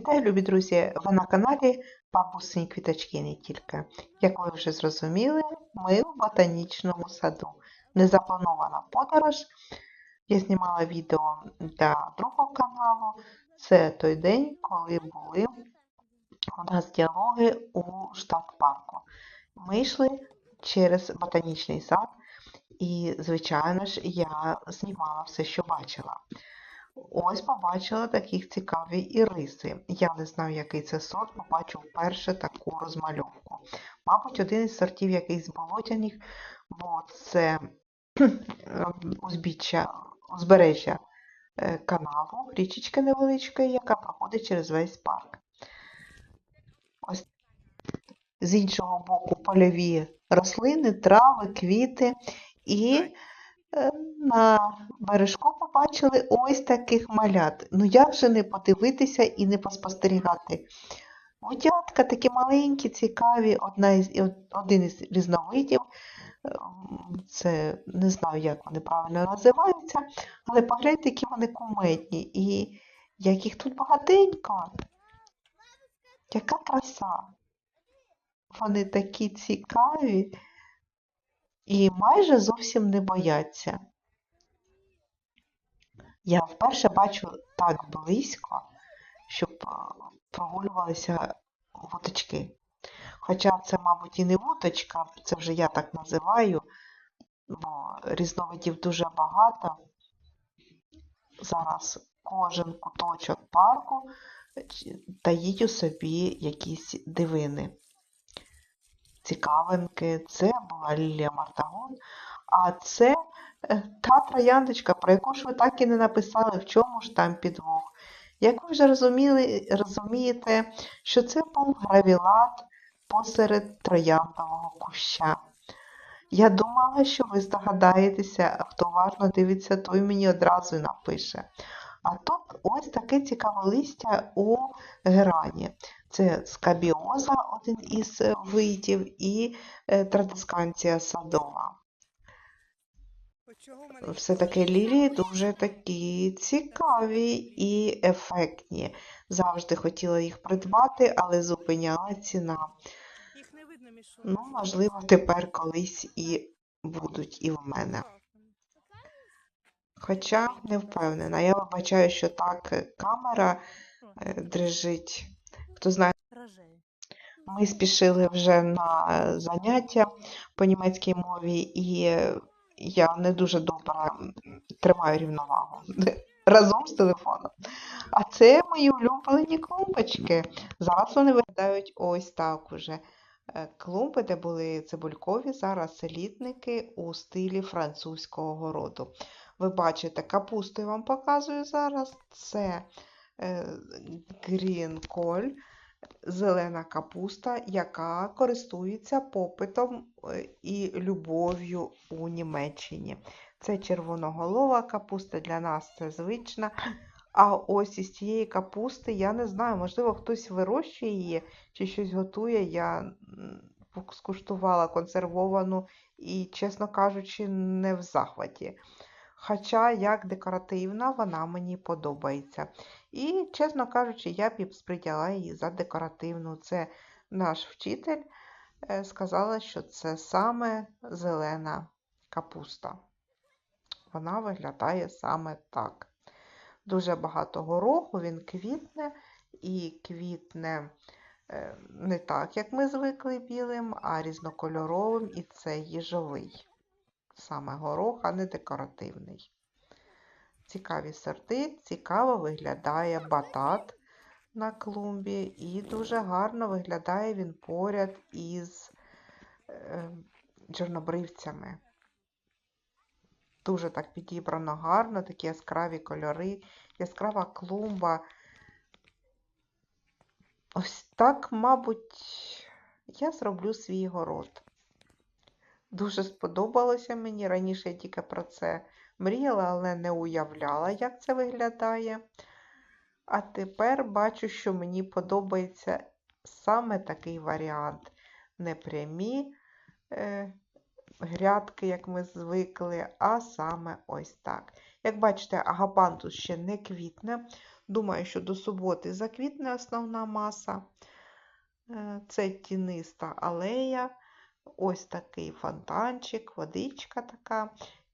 Вітаю, любі друзі! Ви на каналі Бабусині квіточки не тільки. Як ви вже зрозуміли, ми в ботанічному саду. Незапланована подорож. Я знімала відео для другого каналу. Це той день, коли були у нас діалоги у штат-парку. Ми йшли через ботанічний сад, і, звичайно ж, я знімала все, що бачила. Ось побачила таких цікаві іриси. Я не знаю, який це сорт, побачу вперше таку розмальовку. Мабуть, один із сортів якийсь болотяних, бо це узбіччя, узбережжя е, каналу, річечки невеличкої, яка проходить через весь парк. Ось з іншого боку польові рослини, трави, квіти і на бережку побачили ось таких малят. Ну як же не подивитися і не поспостерігати? Водятка такі маленькі, цікаві, одна із, один із різновидів. Ем, Це не знаю, як вони правильно називаються, але погляньте, які вони кумедні. І як їх тут багатенько. Яка краса. Вони такі цікаві і майже зовсім не бояться. Я вперше бачу так близько, щоб е, прогулювалися вудочки. Хоча це, мабуть, і не вудочка, це вже я так називаю, бо різновидів дуже багато. Зараз кожен куточок парку таїть у собі якісь дивини. Цікавинки, це була Лілія Мартагон, а це е, та трояндочка, про яку ж ви так і не написали, в чому ж там підвох. Як ви вже розуміли, розумієте, що це був гравілат посеред трояндового куща. Я думала, що ви здогадаєтеся, хто уважно дивиться, той мені одразу напише. А тут ось таке цікаве листя у герані. Це скабіоза, один із е, видів, і е, традисканція садова. Все-таки лілії дуже такі цікаві і ефектні. Завжди хотіла їх придбати, але зупиняла ціна. Ну, можливо, тепер колись і будуть і в мене. Хоча не впевнена. Я вибачаю, що так е, камера е, дрижить. Хто знає, ми спішили вже на е, заняття по німецькій мові, і я не дуже добре тримаю рівновагу разом з телефоном. А це мої улюблені клумбочки. Зараз вони виглядають ось так уже. Е, Клумби, де були цибулькові, зараз елітники у стилі французького городу. Ви бачите, капусту я вам показую зараз. Це грінколь, зелена капуста, яка користується попитом е, і любов'ю у Німеччині. Це червоноголова капуста, для нас це звична. А ось із цієї капусти, я не знаю, можливо, хтось вирощує її чи щось готує. Я скуштувала консервовану і, чесно кажучи, не в захваті. Хоча, як декоративна, вона мені подобається. І, чесно кажучи, я б сприйняла її за декоративну. Це наш вчитель е, сказала, що це саме зелена капуста. Вона виглядає саме так. Дуже багато гороху, він квітне і квітне е, не так, як ми звикли білим, а різнокольоровим, і це їжовий. Саме горох, а не декоративний. Цікаві сорти, цікаво виглядає батат на клумбі, і дуже гарно виглядає він поряд із е, чорнобривцями. Дуже так підібрано гарно, такі яскраві кольори, яскрава клумба. Ось так, мабуть, я зроблю свій город. Дуже сподобалося мені. Раніше я тільки про це мріяла, але не уявляла, як це виглядає. А тепер бачу, що мені подобається саме такий варіант. Не прямі е, грядки, як ми звикли, а саме ось так. Як бачите, агапантус ще не квітне, Думаю, що до суботи заквітне основна маса. Е, Це тіниста алея, ось такий фонтанчик, водичка така.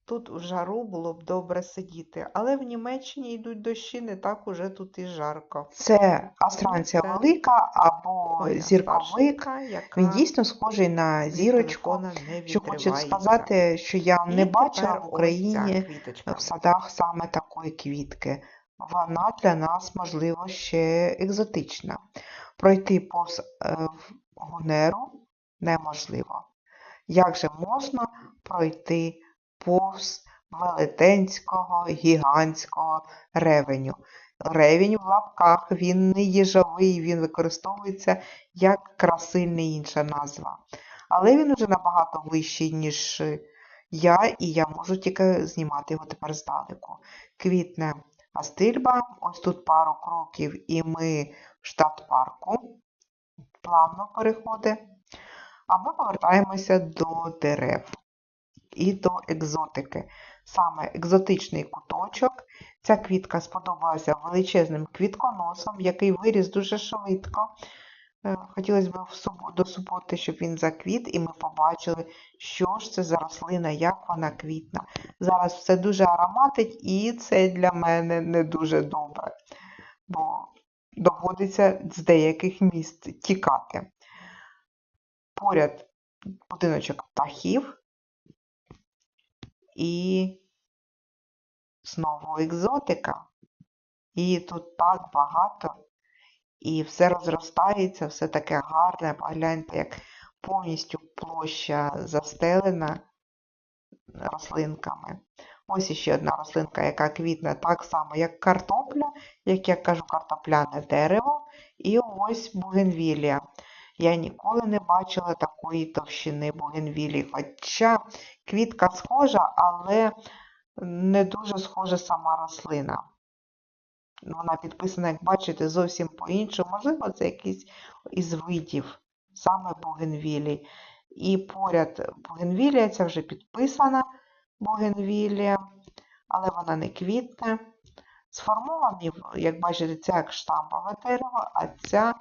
Тут в жару було б добре сидіти, але в Німеччині йдуть дощі, не так уже тут і жарко. Це астранція Це велика або Моя зірковик. яка Він дійсно схожий на зірочку. Що хочу сказати, що я не бачила в Україні в садах саме такої квітки. Вона для нас, можливо, ще екзотична. Пройти повз е, Гунеру неможливо. Як же можна пройти повз велетенського, гігантського ревеню? Ревінь в лапках, він не їжовий, він використовується як красильна інша назва. Але він вже набагато вищий, ніж я, і я можу тільки знімати його тепер здалеку. Квітне астильба, ось тут пару кроків, і ми в штат парку. Плавно переходить. А ми повертаємося до дерев і до екзотики. Саме екзотичний куточок. Ця квітка сподобалася величезним квітконосом, який виріс дуже швидко. Е, Хотілося б до суботи, щоб він заквіт, і ми побачили, що ж це за рослина, як вона квітна. Зараз все дуже ароматить, і це для мене не дуже добре, бо доводиться з деяких міст тікати. Поряд будиночок птахів і знову екзотика. І тут так багато, і все розростається, все таке гарне. Погляньте, як повністю площа застелена рослинками. Ось іще одна рослинка, яка квітне так само, як картопля, як я кажу, картопляне дерево. І ось бугенвілія. Я ніколи не бачила такої товщини бугенвілії. Хоча квітка схожа, але не дуже схожа сама рослина. Вона підписана, як бачите, зовсім по-іншому. Можливо, це якийсь із видів саме бугенвілії. І поряд бугенвілія, ця вже підписана бугенвілія, але вона не квітне. Сформовані, як бачите, ця як штампове дерево, а ця,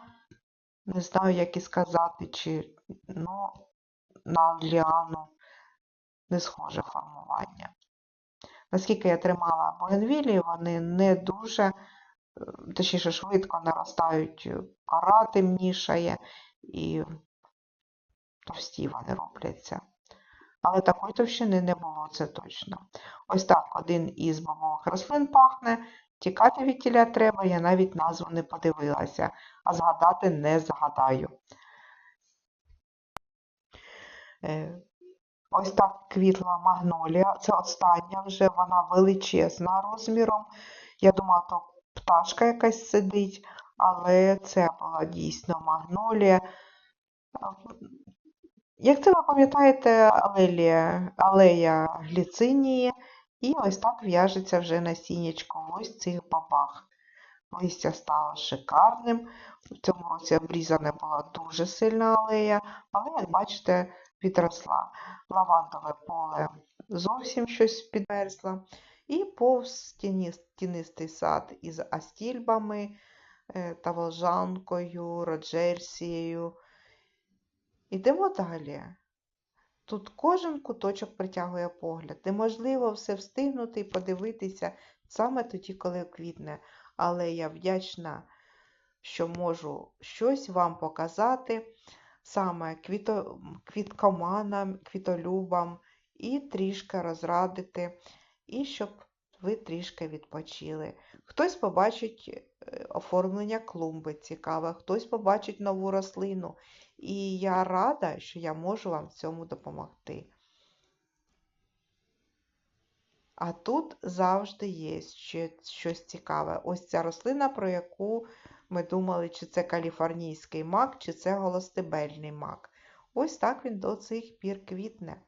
не знаю, як і сказати, чи ну, на ліану не схоже формування. Наскільки я тримала бугенвілії, вони не дуже, е, точніше, швидко наростають, кора темнішає і товсті вони робляться. Але такої товщини не було, це точно. Ось так один із бобових рослин пахне. Тікати від тіля треба, я навіть назву не подивилася, а згадати не згадаю. Е, Ось так квітла магнолія. Це остання вже, вона величезна розміром. Я думала, то пташка якась сидить, але це була дійсно магнолія. Як це ви пам'ятаєте, алея гліцинії, і ось так в'яжеться вже насіннячко ось цих бабах. Листя стало шикарним. В цьому році обрізана була дуже сильна алея, але, як бачите, відросла. Лавандове поле зовсім щось підмерзло. І повз тінистий сад із астільбами е, та волжанкою, роджерсією. Ідемо далі. Тут кожен куточок притягує погляд. Неможливо все встигнути і подивитися саме тоді, коли квітне. Але я вдячна, що можу щось вам показати саме квіто, квіткоманам, квітолюбам і трішки розрадити, і щоб ви трішки відпочили. Хтось побачить е, оформлення клумби цікаве, хтось побачить нову рослину. І я рада, що я можу вам в цьому допомогти. А тут завжди є щось цікаве. Ось ця рослина, про яку ми думали, чи це каліфорнійський мак, чи це голостебельний мак. Ось так він до цих пір квітне.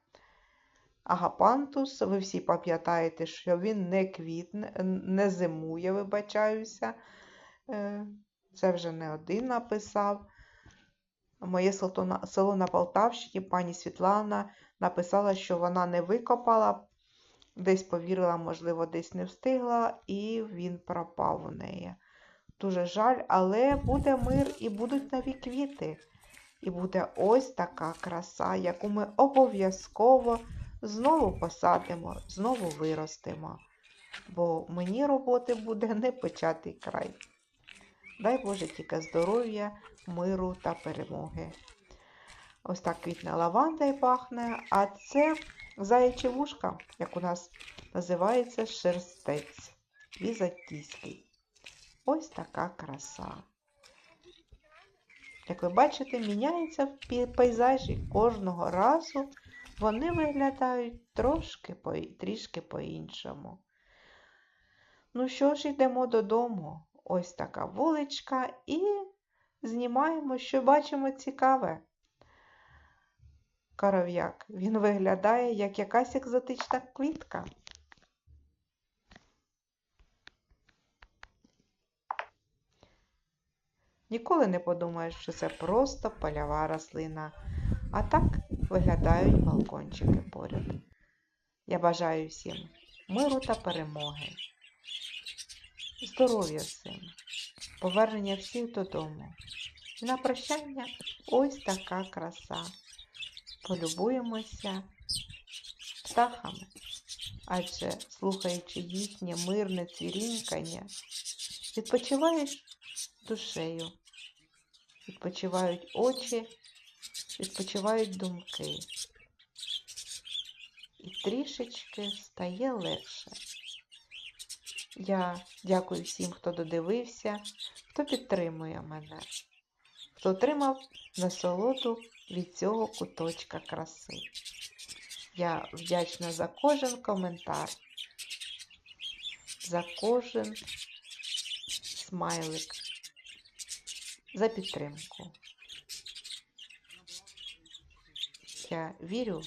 Агапантус, ви всі пам'ятаєте, що він не квітне, не зимує, вибачаюся. Е, Це вже не один написав. Моє село на- Полтавщині, пані Світлана написала, що вона не викопала, десь повірила, можливо, десь не встигла, і він пропав у неї. дуже жаль, але буде мир і будуть нові квіти. І буде ось така краса, яку ми обов'язково знову посадимо, знову виростимо. Бо мені роботи буде не початий край. Дай Боже тільки здоров'я, миру та перемоги. Ось так квітне лаванда і пахне, а це заячі вушка, як у нас називається шерстець візантійський. Ось така краса. Як ви бачите, міняється в пейзажі кожного разу. Вони виглядають трошки по, трішки по-іншому. Ну що ж, йдемо додому. Ось така вуличка, і знімаємо, що бачимо цікаве. Коров'як. Він виглядає як якась екзотична квітка. Ніколи не подумаєш, що це просто польова рослина. А так виглядають балкончики поряд. Я бажаю всім миру та перемоги, здоров'я всім, повернення всіх додому. І на прощання ось така краса. Полюбуємося птахами, адже слухаючи їхнє мирне цвірінькання, відпочиваєш душею, відпочивають очі, відпочивають думки. І трішечки стає легше. Я дякую всім, хто додивився, хто підтримує мене, хто отримав насолоду від цього куточка краси. Я вдячна за кожен коментар, за кожен смайлик, за підтримку. Я вірю,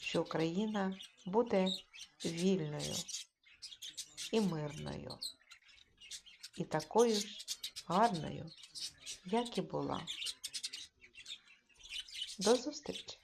що Україна буде вільною і мирною, і такою ж гарною, як і була. До зустрічі!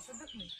Задихнув.